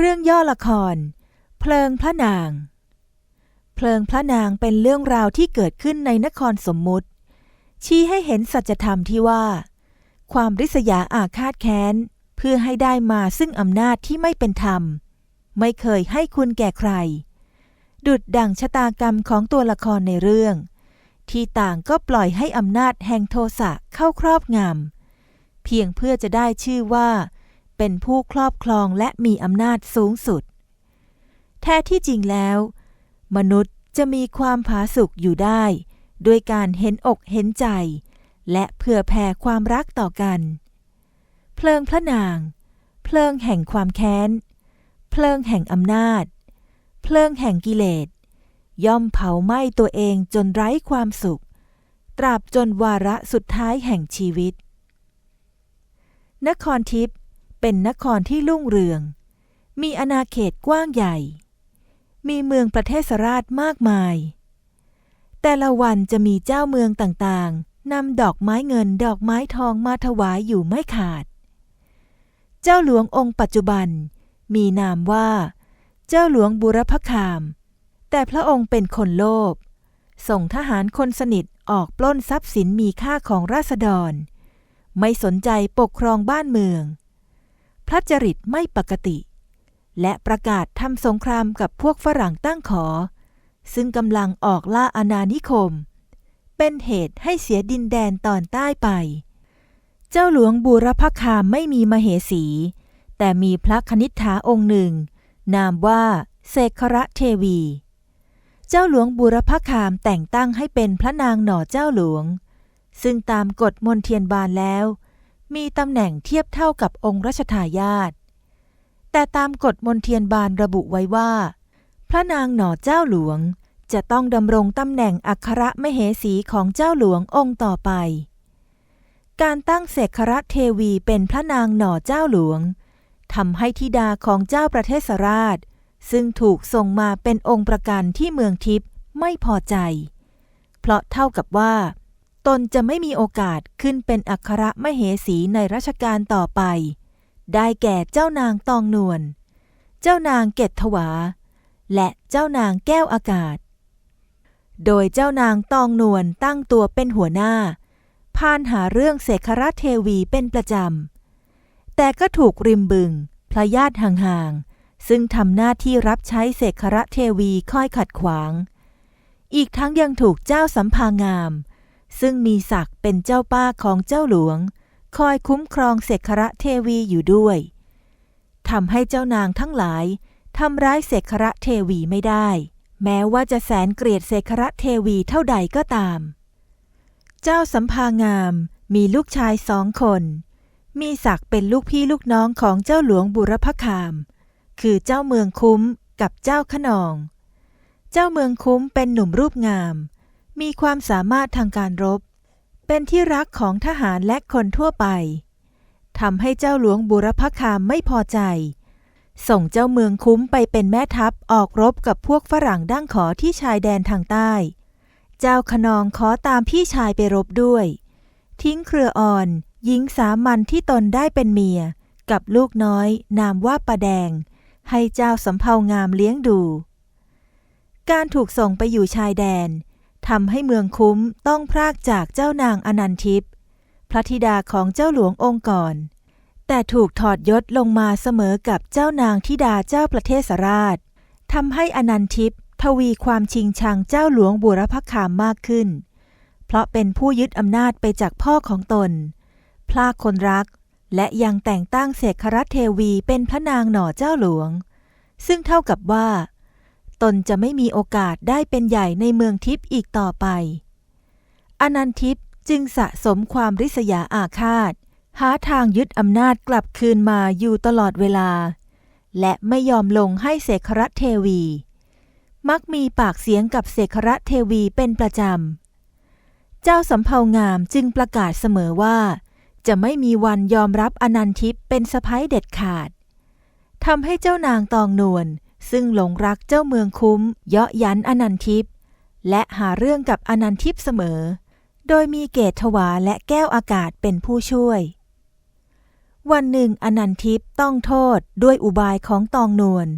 เรื่องย่อละคร เพลิงพระนาง เพลิงพระนางเป็นเรื่องราวที่เกิดขึ้นในนครสมมุติ ชี้ให้เห็นสัจธรรมที่ว่า ความริษยาอาฆาตแค้น เพื่อให้ได้มาซึ่งอำนาจที่ไม่เป็นธรรม ไม่เคยให้คุณแก่ใคร ดุดดั่งชะตากรรมของตัวละครในเรื่อง ที่ต่างก็ปล่อยให้อำนาจแห่งโทสะเข้าครอบงำเพียงเพื่อจะได้ชื่อว่า เป็นผู้ครอบครองและมีอำนาจสูงสุด แท้ที่จริงแล้ว มนุษย์จะมีความผาสุกอยู่ได้ ด้วยการเห็นอกเห็นใจ และเผื่อแผ่ความรักต่อกัน เพลิงพระนาง เพลิงแห่งความแค้น เพลิงแห่งอำนาจ เพลิงแห่งกิเลส ย่อมเผาไหม้ตัวเองจนไร้ความสุข ตราบจนวาระสุดท้ายแห่งชีวิต นครทิพย์ เป็นนครที่รุ่งเรือง มีอาณาเขตกว้างใหญ่ มีเมืองประเทศราชมากมาย แต่ละวันจะมีเจ้าเมืองต่างๆนำดอกไม้เงินดอกไม้ทองมาถวายอยู่ไม่ขาด เจ้าหลวงองค์ปัจจุบัน มีนามว่า เจ้าหลวงบุรพคาม แต่พระองค์เป็นคนโลภส่งทหารคนสนิทออกปล้นทรัพย์สินมีค่าของราษฎร ไม่สนใจปกครองบ้านเมือง พระจริตไม่ปกติ และประกาศทำสงครามกับพวกฝรั่งตั้งขอ ซึ่งกำลังออกล่าอาณานิคม เป็นเหตุให้เสียดินแดนตอนใต้ไป เจ้าหลวงบูรพคามไม่มีมเหสี แต่มีพระคณิษฐาองค์หนึ่ง นามว่าเสกระเทวี เจ้าหลวงบูรพคามแต่งตั้งให้เป็นพระนางหน่อเจ้าหลวง ซึ่งตามกฎมนเทียนบานแล้ว มีตำแหน่งเทียบเท่ากับองค์รัชทายาท แต่ตามกฎมนเทียนบานระบุไว้ว่า พระนางหน่อเจ้าหลวงจะต้องดำรงตำแหน่งอัครมเหสีของเจ้าหลวงองค์ต่อไป การตั้งเสกระเทวีเป็นพระนางหน่อเจ้าหลวงทำให้ธิดาของเจ้าประเทศราช ซึ่งถูกส่งมาเป็นองค์ประกันที่เมืองทิพย์ไม่พอใจ เพราะเท่ากับว่า ตนจะไม่มีโอกาสขึ้นเป็นอัครมเหสีในรัชกาลต่อไป ได้แก่เจ้านางตองนวล เจ้านางเกตถวา และเจ้านางแก้วอากาศ โดยเจ้านางตองนวลตั้งตัวเป็นหัวหน้า พานหาเรื่องเสกราชเทวีเป็นประจำ แต่ก็ถูกริมบึง พระญาติห่างๆ ซึ่งทำหน้าที่รับใช้เสกระเทวีคอยขัดขวาง อีกทั้งยังถูกเจ้าสัมภางาม ซึ่งมีศักดิ์เป็นเจ้าป้าของเจ้าหลวง คอยคุ้มครองเสกระเทวีอยู่ด้วยทำให้เจ้านางทั้งหลายทำร้ายเสกระเทวีไม่ได้ แม้ว่าจะแสนเกลียดเสกระเทวีเท่าใดก็ตาม เจ้าสัมภางามมีลูกชายสองคน มีศักดิ์เป็นลูกพี่ลูกน้องของเจ้าหลวงบุรพคาม คือเจ้าเมืองคุ้มกับเจ้าขนอง เจ้าเมืองคุ้มเป็นหนุ่มรูปงาม มีความสามารถทางการรบ เป็นที่รักของทหารและคนทั่วไปทำให้เจ้าหลวงบุรพคามไม่พอใจ ส่งเจ้าเมืองคุ้มไปเป็นแม่ทัพออกรบกับพวกฝรั่งดั้งขอที่ชายแดนทางใต้ เจ้าขนองขอตามพี่ชายไปรบด้วย ทิ้งเครืออ่อนหญิงสามัญที่ตนได้เป็นเมีย กับลูกน้อย นามว่าประแดง ให้เจ้าสำเภางามเลี้ยงดู การถูกส่งไปอยู่ชายแดน ทำให้เมืองคุ้มต้องพรากจากเจ้านางอนันทิพย์พระธิดาของเจ้าหลวงองค์ก่อน แต่ถูกถอดยศลงมาเสมอกับเจ้านางธิดาเจ้าประเทศราชทำให้อนันทิพย์ทวีความชิงชังเจ้าหลวงบุรพคามมากขึ้น เพราะเป็นผู้ยึดอำนาจไปจากพ่อของตน พลากคนรัก และยังแต่งตั้งเสกครัตเทวีเป็นพระนางหน่อเจ้าหลวง ซึ่งเท่ากับว่า ตนจะไม่มีโอกาสได้เป็นใหญ่ในเมืองทิพย์อีกต่อไป อนันทิพย์จึงสะสมความริษยาอาฆาต หาทางยึดอำนาจกลับคืนมาอยู่ตลอดเวลา และไม่ยอมลงให้เสกรัตเทวี มักมีปากเสียงกับเสกรัตเทวีเป็นประจำ เจ้าสำเภางามจึงประกาศเสมอว่า จะไม่มีวันยอมรับอนันทิพย์เป็นสะพ้ยเด็ดขาดทำให้เจ้านางตองนวล ซึ่งหลงรักเจ้าเมืองคุ้ม เยาะยันอนันทิพย์และหาเรื่องกับอนันทิพย์เสมอ โดยมีเกตถวาและแก้วอากาศเป็นผู้ช่วย วันหนึ่งอนันทิพย์ต้องโทษด้วยอุบายของตองนวล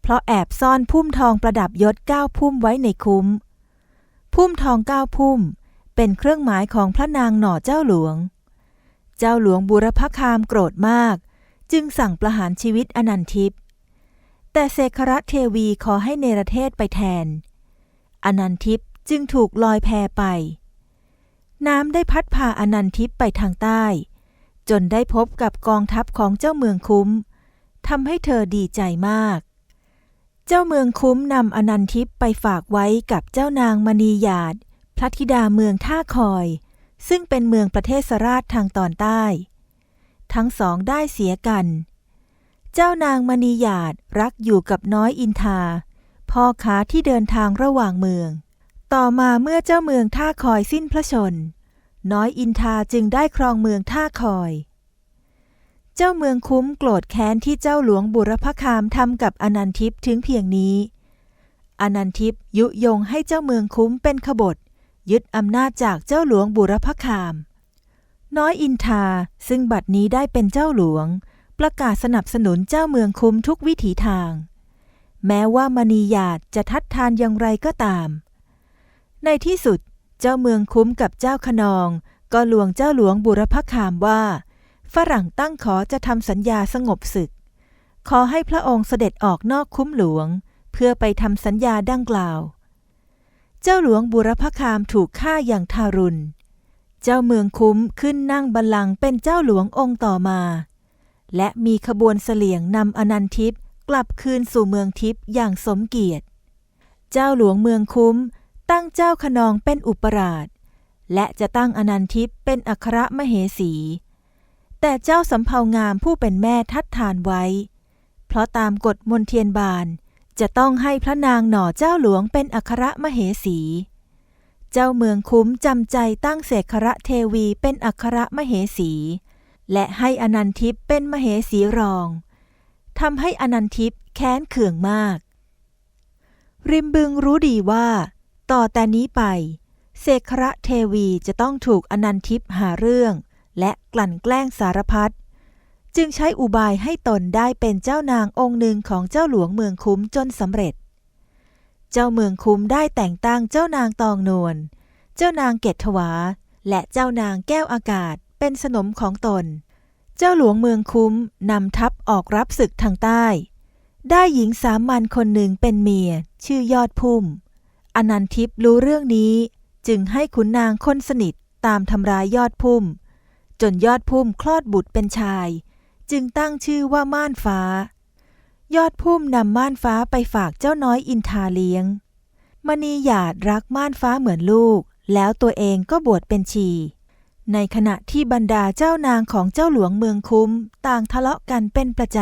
เพราะแอบซ่อนพุ่มทองประดับยศเก้าพุ่มไว้ในคุ้ม พุ่มทองเก้าพุ่ม เป็นเครื่องหมายของพระนางหน่อเจ้าหลวง เจ้าหลวงบุรพคามโกรธมาก จึงสั่งประหารชีวิตอนันทิพย์ แต่เสขระเทวีขอให้เนรเทศไปแทน อนันทิพย์จึงถูกลอยแพไป น้ำได้พัดพาอนันทิพย์ไปทางใต้ จนได้พบกับกองทัพของเจ้าเมืองคุ้มทำให้เธอดีใจมาก เจ้าเมืองคุ้มนำอนันทิพย์ไปฝากไว้กับเจ้านางมณีหยาด พระธิดาเมืองท่าคอย ซึ่งเป็นเมืองประเทศสราชทางตอนใต้ ทั้งสองได้เสียกันเจ้านางมณีหยาดรักอยู่กับน้อยอินทา พ่อค้าที่เดินทางระหว่างเมือง ต่อมาเมื่อเจ้าเมืองท่าคอยสิ้นพระชน น้อยอินทาจึงได้ครองเมืองท่าคอย เจ้าเมืองคุ้มโกรธแค้นที่เจ้าหลวงบุรพคามทำกับอนันทิพย์ถึงเพียงนี้ อนันทิพย์ยุยงให้เจ้าเมืองคุ้มเป็นขบฏ ยึดอำนาจจากเจ้าหลวงบุรพคาม น้อยอินทาซึ่งบัดนี้ได้เป็นเจ้าหลวง ประกาศสนับสนุนเจ้าเมืองคุ้มทุกวิถีทาง แม้ว่ามณีหยาดจะทัดทานอย่างไรก็ตาม ในที่สุดเจ้าเมืองคุ้มกับเจ้าขนอง ก็ลวงเจ้าหลวงบุรพคามว่า ฝรั่งตั้งขอจะทำสัญญาสงบศึก ขอให้พระองค์เสด็จออกนอกคุ้มหลวง เพื่อไปทำสัญญาดังกล่าว เจ้าหลวงบุรพคามถูกฆ่าอย่างทารุณ เจ้าเมืองคุ้มขึ้นนั่งบัลลังก์เป็นเจ้าหลวงองค์ต่อมา และมีขบวนเสลียงนำอนันทิพย์กลับคืนสู่เมืองทิพย์อย่างสมเกียรติ เจ้าหลวงเมืองคุ้ม ตั้งเจ้าขนองเป็นอุปราช และจะตั้งอนันทิพย์เป็นอัครมเหสี แต่เจ้าสำเภางามผู้เป็นแม่ทัดทานไว้ เพราะตามกฎมนเทียนบาน จะต้องให้พระนางหน่อเจ้าหลวงเป็นอัครมเหสี เจ้าเมืองคุ้มจำใจตั้งเสกขระเทวีเป็นอัครมเหสี และให้อนันทิพเป็นมเหสีรองทำให้อนันทิพแค้นเคืองมาก ริมบึงรู้ดีว่า ต่อแต่นี้ไปเสกขระเทวีจะต้องถูกอนันทิพหาเรื่อง และกลั่นแกล้งสารพัดจึงใช้อุบายให้ตนได้เป็นเจ้านางองค์หนึ่งของเจ้าหลวงเมืองคุ้มจนสำเร็จ เจ้าเมืองคุ้มได้แต่งตั้งเจ้านางตองนวล เจ้านางเกตถวา และเจ้านางแก้วอากาศ เป็นสนมของตน เจ้าหลวงเมืองคุ้มนำทัพออกรับศึกทางใต้ ได้หญิงสามัญคนหนึ่งเป็นเมีย ชื่อยอดพุ่ม อนันทิพย์รู้เรื่องนี้จึงให้ขุนนางคนสนิทตามทำร้ายยอดพุ่ม จนยอดพุ่มคลอดบุตรเป็นชาย จึงตั้งชื่อว่าม่านฟ้า ยอดพุ่มนำม่านฟ้าไปฝากเจ้าน้อยอินทาเลี้ยงมณีหยาดรักม่านฟ้าเหมือนลูก แล้วตัวเองก็บวชเป็นชี ในขณะที่บรรดาเจ้านางของเจ้าหลวงเมืองคุ้มต่างทะเลาะกันเป็นประจ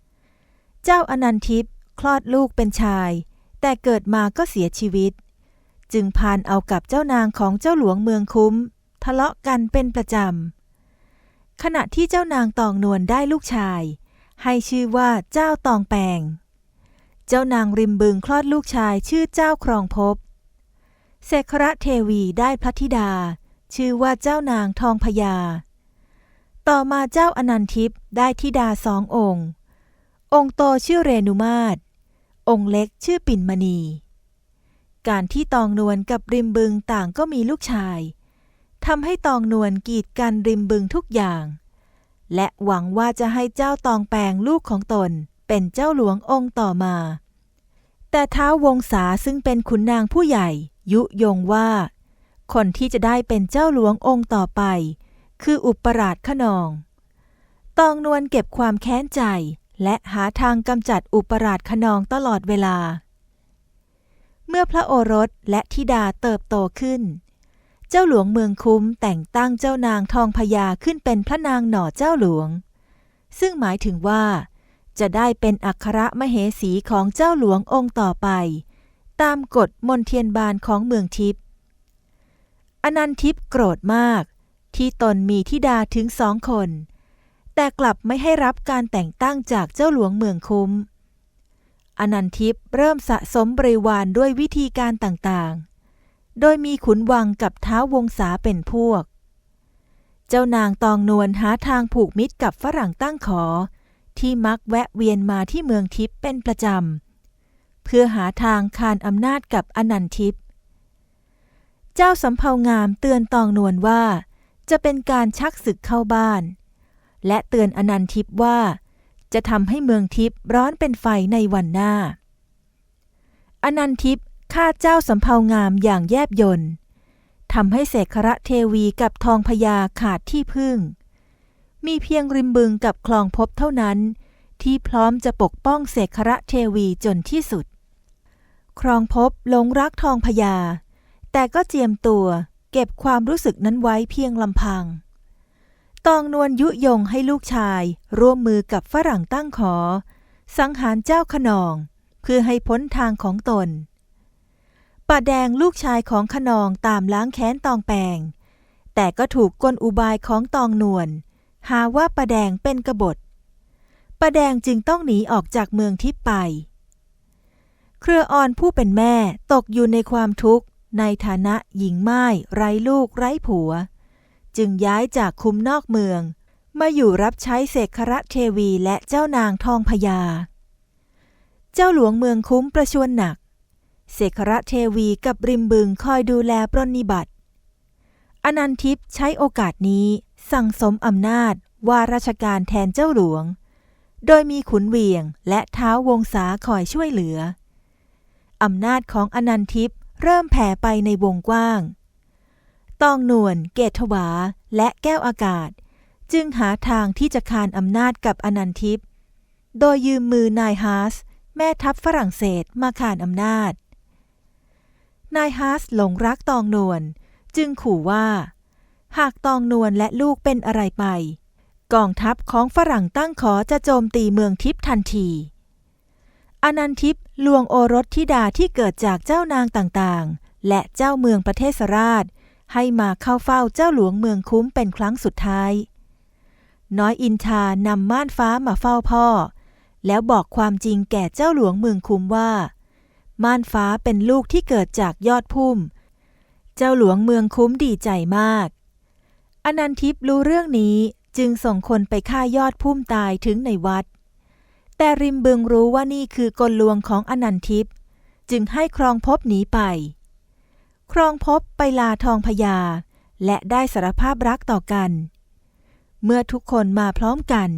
ำ เจ้าอนันทิพย์คลอดลูกเป็นชาย แต่เกิดมาก็เสียชีวิต จึงพานเอากับเจ้านางของเจ้าหลวงเมืองคุ้ม ทะเลาะกันเป็นประจำ ขณะที่เจ้านางตองนวลได้ลูกชาย ให้ชื่อว่าเจ้าตองแปง เจ้านางริมบึงคลอดลูกชายชื่อเจ้าครองภพเสกระเทวีได้พระธิดา ชื่อว่าเจ้านางทองพญา ต่อมาเจ้าอนันทิพย์ได้ธิดาสององค์ องค์โตชื่อเรนุมาตร องค์เล็กชื่อปิ่นมณี การที่ตองนวลกับริมบึงต่างก็มีลูกชายทำให้ตองนวลกีดกันริมบึงทุกอย่าง และหวังว่าจะให้เจ้าตองแปงลูกของตนเป็นเจ้าหลวงองค์ต่อมา แต่ท้าววงศาซึ่งเป็นขุนนางผู้ใหญ่ ยุยงว่า คนที่จะได้เป็นเจ้าหลวงองค์ต่อไป คืออุปราชขนอง ตองนวลเก็บความแค้นใจ และหาทางกำจัดอุปราชขนองตลอดเวลา เมื่อพระโอรสและธิดาเติบโตขึ้น เจ้าหลวงเมืองคุ้มแต่งตั้งเจ้านางทองพญาขึ้นเป็นพระนางหน่อเจ้าหลวง ซึ่งหมายถึงว่า จะได้เป็นอัครมเหสีของเจ้าหลวงองค์ต่อไป ตามกฎมนเทียนบานของเมืองทิพย์ อนันทิพย์โกรธมาก ที่ตนมีธิดาถึงสองคน แต่กลับไม่ให้รับการแต่งตั้งจากเจ้าหลวงเมืองคุ้ม อนันทิพย์เริ่มสะสมบริวารด้วยวิธีการต่างๆ โดยมีขุนวังกับเท้าววงศาเป็นพวก เจ้านางตองนวลหาทางผูกมิตรกับฝรั่งตั้งขอ ที่มักแวะเวียนมาที่เมืองทิพย์เป็นประจำ เพื่อหาทางคานอำนาจกับอนันทิพย์ เจ้าสำเภางามเตือนตองนวลว่า จะเป็นการชักศึกเข้าบ้าน และเตือนอนันทิพย์ว่า จะทำให้เมืองทิพย์ร้อนเป็นไฟในวันหน้า อนันทิพย์ฆ่าเจ้าสำเภางามอย่างแยบยลทำให้เสกระเทวีกับทองพญาขาดที่พึ่ง มีเพียงริมบึงกับคลองพบเท่านั้น ที่พร้อมจะปกป้องเสกระเทวีจนที่สุด ครองพบหลงรักทองพญา แต่ก็เจียมตัวเก็บความรู้สึกนั้นไว้เพียงลำพัง ตองนวลยุยงให้ลูกชาย ร่วมมือกับฝรั่งตั้งขอ สังหารเจ้าขนอง เพื่อให้พ้นทางของตนป่าแดงลูกชายของขนองตามล้างแค้นตองแปง แต่ก็ถูกกลอุบายของตองนวลหาว่าป่าแดงเป็นกบฏป่าแดงจึงต้องหนีออกจากเมืองทิพย์ไป เครืออ่อนผู้เป็นแม่ตกอยู่ในความทุกข์ ในฐานะหญิงไม้ไร้ลูกไร้ผัว จึงย้ายจากคุมนอกเมือง มาอยู่รับใช้เสกคระเทวีและเจ้านางทองพญา เจ้าหลวงเมืองคุ้มประชวรหนัก เสกระเทวีกับริมบึงคอยดูแลปรนนิบัติ อนันทิพย์ใช้โอกาสนี้สั่งสมอำนาจว่าราชการแทนเจ้าหลวง โดยมีขุนเวียงและเท้าววงศาคอยช่วยเหลือ อำนาจของอนันทิพย์ เริ่มแผ่ไปในวงกว้าง ตองนวลเกตถวาและแก้วอากาศ จึงหาทางที่จะคานอำนาจกับอนันทิพย์โดยยืมมือนายฮาร์สแม่ทัพฝรั่งเศสมาคานอำนาจ นายฮาร์สหลงรักตองนวลจึงขู่ว่า หากตองนวลและลูกเป็นอะไรไป กองทัพของฝรั่งตั้งขอจะโจมตีเมืองทิพย์ทันที อนันทิพย์ลวงโอรสธิดาที่เกิดจากเจ้านางต่างๆ และเจ้าเมืองประเทศราช ให้มาเข้าเฝ้าเจ้าหลวงเมืองคุ้มเป็นครั้งสุดท้าย น้อยอินทานำม่านฟ้ามาเฝ้าพ่อ แล้วบอกความจริงแก่เจ้าหลวงเมืองคุ้มว่า ม่านฟ้าเป็นลูกที่เกิดจากยอดพุ่ม เจ้าหลวงเมืองคุ้มดีใจมาก อนันทิพย์รู้เรื่องนี้จึงส่งคนไปฆ่ายอดพุ่มตายถึงในวัด แต่ริมบึงรู้ว่านี่คือกลลวงของอนันทิพย์จึงให้ครองภพหนีไป ครองภพไปลาทองพญา และได้สารภาพรักต่อกัน เมื่อทุกคนมาพร้อมกัน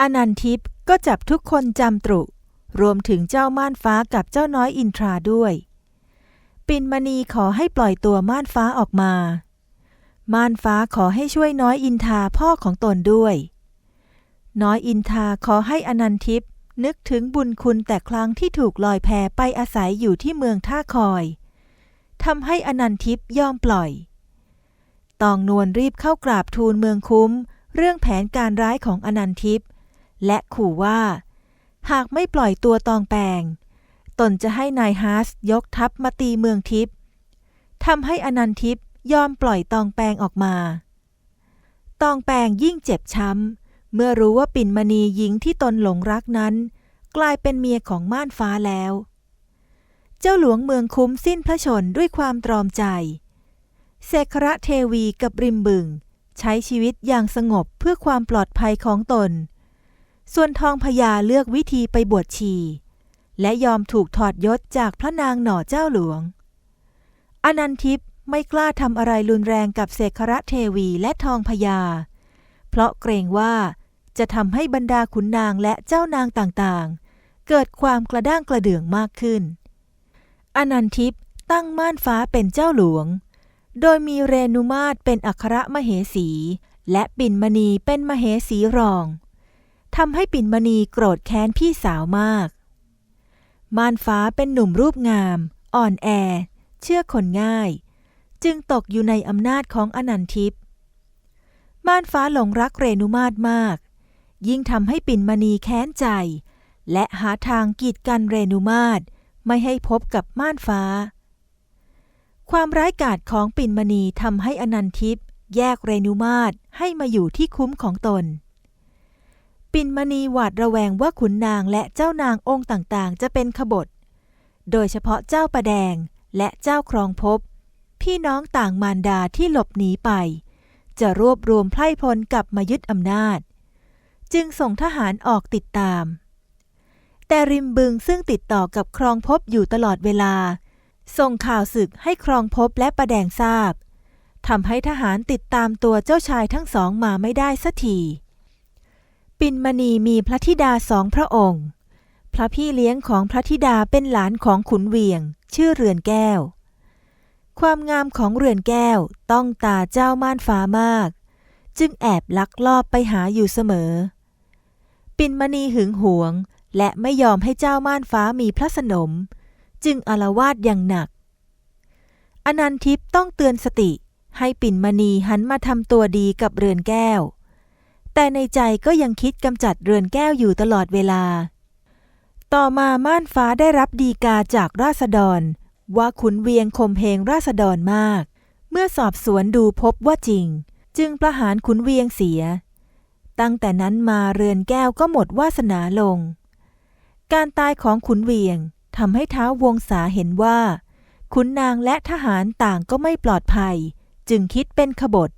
อนันทิพย์ก็จับทุกคนจำตรุ รวมถึงเจ้าม่านฟ้ากับเจ้าน้อยอินทราด้วย ปินมณีขอให้ปล่อยตัวม่านฟ้าออกมา ม่านฟ้าขอให้ช่วยน้อยอินทาพ่อของตนด้วย น้อยอินทาขอให้อนันทิพย์นึกถึงบุญคุณแต่ครั้งที่ถูกลอยแพไปอาศัยอยู่ที่เมืองท่าคอยทำให้อนันทิพย์ยอมปล่อย ตองนวลรีบเข้ากราบทูลเมืองคุ้ม เรื่องแผนการร้ายของอนันทิพย์และขู่ว่า หากไม่ปล่อยตัวตองแปง ตนจะให้นายฮาร์สยกทัพมาตีเมืองทิพย์ทำให้อนันทิพย์ยอมปล่อยตองแปงออกมา ตองแปงยิ่งเจ็บช้ำ เมื่อรู้ว่าปิ่นมณีหญิงที่ตนหลงรักนั้น กลายเป็นเมียของม่านฟ้าแล้ว เจ้าหลวงเมืองคุ้มสิ้นพระชนด้วยความตรอมใจเสกระเทวีกับริมบึง ใช้ชีวิตอย่างสงบเพื่อความปลอดภัยของตน ส่วนทองพญาเลือกวิธีไปบวชชี และยอมถูกถอดยศจากพระนางหน่อเจ้าหลวง อนันทิพย์ไม่กล้าทำอะไรรุนแรงกับเสกระเทวีและทองพญา เพราะเกรงว่า จะทำให้บรรดาขุนนางและเจ้านางต่างๆ เกิดความกระด้างกระเดื่องมากขึ้น อนันทิพย์ตั้งม่านฟ้าเป็นเจ้าหลวง โดยมีเรนุมาตเป็นอัครมเหสี และปิ่นมณีเป็นมเหสีรองทำให้ปิ่นมณีโกรธแค้นพี่สาวมาก ม่านฟ้าเป็นหนุ่มรูปงาม อ่อนแอ เชื่อคนง่าย จึงตกอยู่ในอำนาจของอนันทิพย์ม่านฟ้าหลงรักเรนุมาตมาก ยิ่งทำให้ปิ่นมณีแค้นใจ และหาทางกีดกันเรนุมาตไม่ให้พบกับม่านฟ้า ความร้ายกาจของปิ่นมณีทำให้อนันทิพย์แยกเรนุมาตให้มาอยู่ที่คุ้มของตน ปิ่นมณีหวาดระแวงว่าขุนนางและเจ้านางองค์ต่างๆ จะเป็นขบฏ โดยเฉพาะเจ้าประแดงและเจ้าครองภพพี่น้องต่างมารดาที่หลบหนีไป จะรวบรวมไพร่พลกลับมายึดอำนาจ จึงส่งทหารออกติดตาม แต่ริมบึงซึ่งติดต่อกับครองภพอยู่ตลอดเวลา ส่งข่าวศึกให้ครองภพและประแดงทราบทำให้ทหารติดตามตัวเจ้าชายทั้งสองมาไม่ได้สักทีปินมณีมีพระธิดาสองพระองค์ พระพี่เลี้ยงของพระธิดาเป็นหลานของขุนเวียง ชื่อเรือนแก้ว ความงามของเรือนแก้วต้องตาเจ้าม่านฟ้ามาก จึงแอบลักลอบไปหาอยู่เสมอ ปินมณีหึงหวง และไม่ยอมให้เจ้าม่านฟ้ามีพระสนม จึงอารวาสอย่างหนัก อนันทิพต้องเตือนสติให้ปิ่นมณีหันมาทำตัวดีกับเรือนแก้ว แต่ในใจก็ยังคิดกำจัดเรือนแก้วอยู่ตลอดเวลา ต่อมาม่านฟ้าได้รับดีกาจากราษฎร ว่าขุนเวียงข่มเหงราษฎรมาก เมื่อสอบสวนดูพบว่าจริง จึงประหารขุนเวียงเสีย ตั้งแต่นั้นมาเรือนแก้วก็หมดวาสนาลง การตายของขุนเวียงทำให้เท้าวงศาเห็นว่า ขุนนางและทหารต่างก็ไม่ปลอดภัย จึงคิดเป็นขบฏ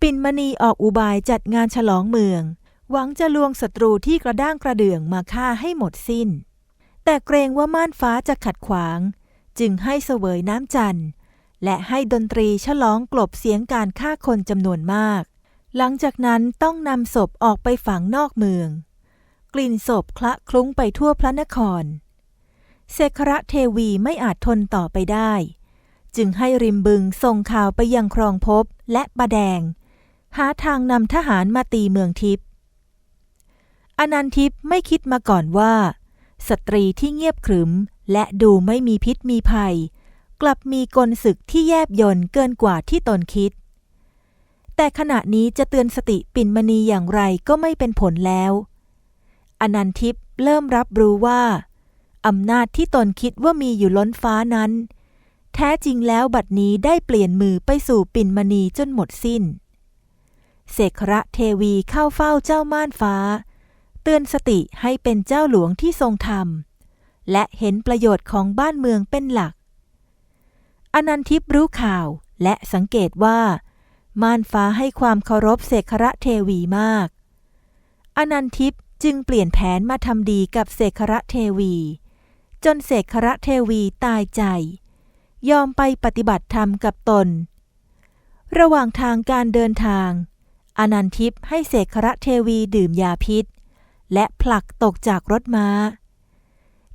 ปิ่นมณีออกอุบายจัดงานฉลองเมือง หวังจะลวงศัตรูที่กระด้างกระเดื่องมาฆ่าให้หมดสิ้น แต่เกรงว่าม่านฟ้าจะขัดขวาง จึงให้เสวยน้ำจันทร์และให้ดนตรีฉลองกลบเสียงการฆ่าคนจำนวนมาก หลังจากนั้นต้องนำศพออกไปฝังนอกเมือง กลิ่นศพคละคลุ้งไปทั่วพระนครเสขระเทวีไม่อาจทนต่อไปได้ จึงให้ริมบึงส่งข่าวไปยังครองภพและประแดง หาทางนำทหารมาตีเมืองทิพย์อนันทิพย์ไม่คิดมาก่อนว่า สตรีที่เงียบขรึมและดูไม่มีพิษมีภัย กลับมีกลศึกที่แยบยนเกินกว่าที่ตนคิด แต่ขณะนี้จะเตือนสติปิ่นมณีอย่างไรก็ไม่เป็นผลแล้ว อนันทิพย์เริ่มรับรู้ว่าอำนาจที่ตนคิดว่ามีอยู่ล้นฟ้านั้น แท้จริงแล้วบัดนี้ได้เปลี่ยนมือไปสู่ปิ่นมณีจนหมดสิ้น เสกระเทวีเข้าเฝ้าเจ้าม่านฟ้า เตือนสติให้เป็นเจ้าหลวงที่ทรงธรรม และเห็นประโยชน์ของบ้านเมืองเป็นหลัก อนันทิพย์รู้ข่าวและสังเกตว่า ม่านฟ้าให้ความเคารพเสกระเทวีมาก อนันทิพย์จึงเปลี่ยนแผนมาทำดีกับเสกระเทวี จนเสกระเทวีตายใจ ยอมไปปฏิบัติธรรมกับตน ระหว่างทางการเดินทาง อนันทิพย์ให้เสกระเทวีดื่มยาพิษ และผลักตกจากรถม้า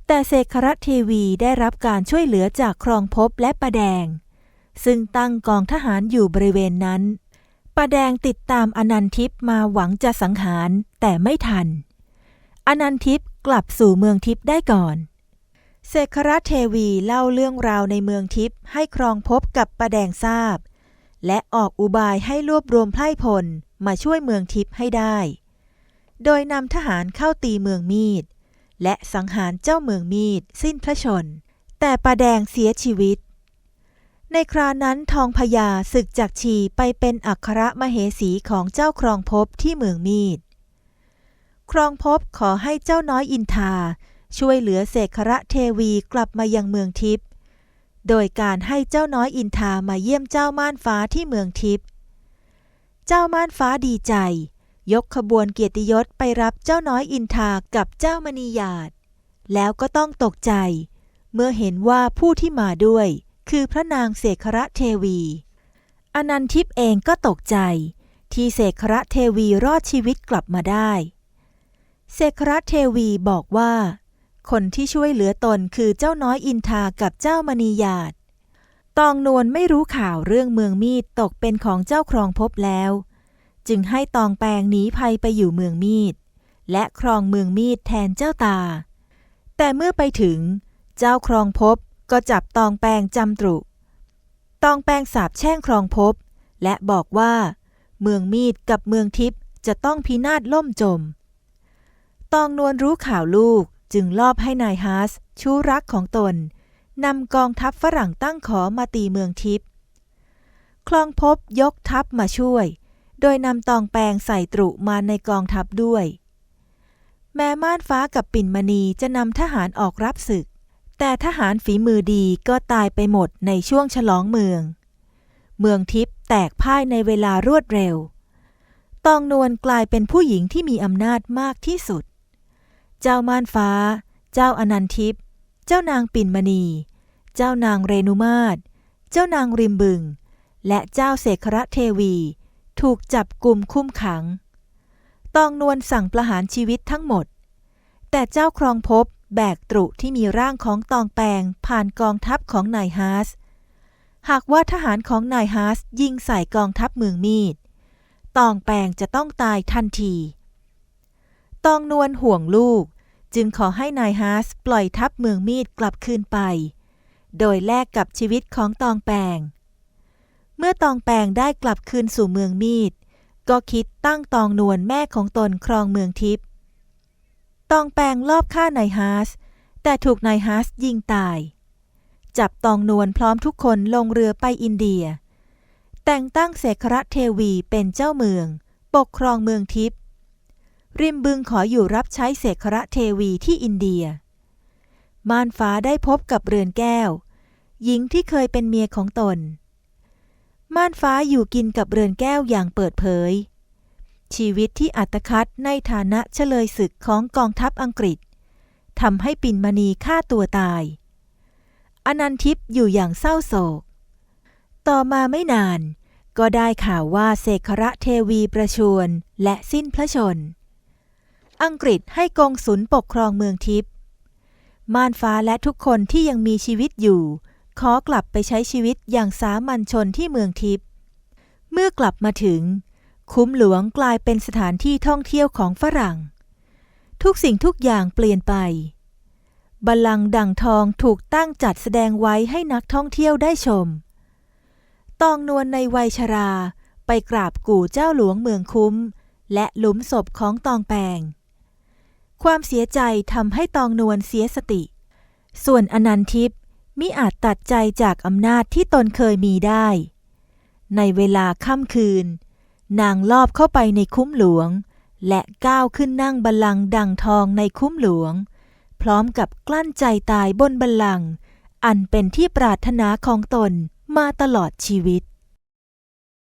แต่เสกระเทวีได้รับการช่วยเหลือจากครองภพและประแดง ซึ่งตั้งกองทหารอยู่บริเวณนั้นประแดงติดตามอนันทิพย์มาหวังจะสังหารแต่ไม่ทัน อนันทิพย์กลับสู่เมืองทิพย์ได้ก่อนเสกระเทวีเล่าเรื่องราวในเมืองทิพย์ให้ครองภพกับประแดงทราบ และออกอุบายให้รวบรวมไพร่พลมาช่วยเมืองทิพย์ให้ได้ โดยนำทหารเข้าตีเมืองมีด และสังหารเจ้าเมืองมีดสิ้นพระชน แต่ประแดงเสียชีวิต ในครานั้นทองพญาศึกจากชีไปเป็นอัครมเหสีของเจ้าครองภพที่เมืองมีด ครองภพขอให้เจ้าน้อยอินทา ช่วยเหลือเสกระเทวีกลับมายังเมืองทิพย์ โดยการให้เจ้าน้อยอินทามาเยี่ยมเจ้าม่านฟ้าที่เมืองทิพย์ เจ้าม่านฟ้าดีใจ ยกขบวนเกียรติยศไปรับเจ้าน้อยอินทากับเจ้ามณียาดแล้วก็ต้องตกใจ เมื่อเห็นว่าผู้ที่มาด้วย คือพระนางเสกระเทวี อนันทิพย์เองก็ตกใจ ที่เสกระเทวีรอดชีวิตกลับมาได้ เสกระเทวีบอกว่า คนที่ช่วยเหลือตนคือเจ้าน้อยอินทากับเจ้ามณียาดตองนวลไม่รู้ข่าวเรื่องเมืองมีดตกเป็นของเจ้าครองภพแล้ว จึงให้ตองแปงหนีภัยไปอยู่เมืองมีด และครองเมืองมีดแทนเจ้าตา แต่เมื่อไปถึง เจ้าครองภพ ก็จับตองแปงจำตรุ ตองแปงสาบแช่งครองภพและบอกว่า เมืองมีดกับเมืองทิพย์จะต้องพินาศล่มจม ตองนวลรู้ข่าวลูกจึงลอบให้นายฮาสชู้รักของตนนำกองทัพฝรั่งตั้งขอมาตีเมืองทิพย์คลองภพยกทัพมาช่วย โดยนำตองแปงใส่ตรุมาในกองทัพด้วย แม้ม่านฟ้ากับปิ่นมณีจะนำทหารออกรับศึก แต่ทหารฝีมือดีก็ตายไปหมดในช่วงฉลองเมือง เมืองทิพย์แตกพ่ายในเวลารวดเร็ว ตองนวลกลายเป็นผู้หญิงที่มีอำนาจมากที่สุด เจ้าม่านฟ้า เจ้าอนันทิพย์ เจ้านางปิ่นมณี เจ้านางเรนุมาศเจ้านางริมบึง และเจ้าเสขระเทวี ถูกจับกลุ่มคุมขัง ตองนวลสั่งประหารชีวิตทั้งหมด แต่เจ้าครองภพ แบกตรุที่มีร่างของตองแปงผ่านกองทัพของนายฮาส หากว่าทหารของนายฮาสยิงใส่กองทัพเมืองมีด ตองแปงจะต้องตายทันที ตองนวลห่วงลูก จึงขอให้นายฮาสปล่อยทัพเมืองมีดกลับคืนไป โดยแลกกับชีวิตของตองแปง เมื่อตองแปงได้กลับคืนสู่เมืองมีด ก็คิดตั้งตองนวลแม่ของตนครองเมืองทิพย์ ตองแปงลอบฆ่านายฮาสแต่ถูกนายฮาสยิงตาย จับตองนวลพร้อมทุกคนลงเรือไปอินเดีย แต่งตั้งเสขระเทวีเป็นเจ้าเมือง ปกครองเมืองทิพย์ริมบึงขออยู่รับใช้เสขระเทวีที่อินเดีย ม่านฟ้าได้พบกับเรือนแก้ว หญิงที่เคยเป็นเมียของตน ม่านฟ้าอยู่กินกับเรือนแก้วอย่างเปิดเผย ชีวิตที่อัตคัดในฐานะเฉลยศึกของกองทัพอังกฤษทำให้ปิ่นมณีฆ่าตัวตาย อนันทิพย์อยู่อย่างเศร้าโศก ต่อมาไม่นาน ก็ได้ข่าวว่าเสขระเทวีประชวรและสิ้นพระชน อังกฤษให้กองสุลปกครองเมืองทิพย์ม่านฟ้าและทุกคนที่ยังมีชีวิตอยู่ ขอกลับไปใช้ชีวิตอย่างสามัญชนที่เมืองทิพย์เมื่อกลับมาถึง คุ้มหลวงกลายเป็นสถานที่ท่องเที่ยวของฝรั่ง ทุกสิ่งทุกอย่างเปลี่ยนไป บัลลังก์ดั่งทองถูกตั้งจัดแสดงไว้ให้นักท่องเที่ยวได้ชม ตองนวลในวัยชราไปกราบกู่เจ้าหลวงเมืองคุ้ม และหลุมศพของตองแปง ความเสียใจทำให้ตองนวลเสียสติ ส่วนอนันทิพย์มิอาจตัดใจจากอำนาจที่ตนเคยมีได้ ในเวลาค่ำคืน นางลอบเข้าไปในคุ้มหลวง และก้าวขึ้นนั่งบัลลังก์ดังทองในคุ้มหลวง พร้อมกับกลั้นใจตายบนบัลลังก์อันเป็นที่ปรารถนาของตนมาตลอดชีวิต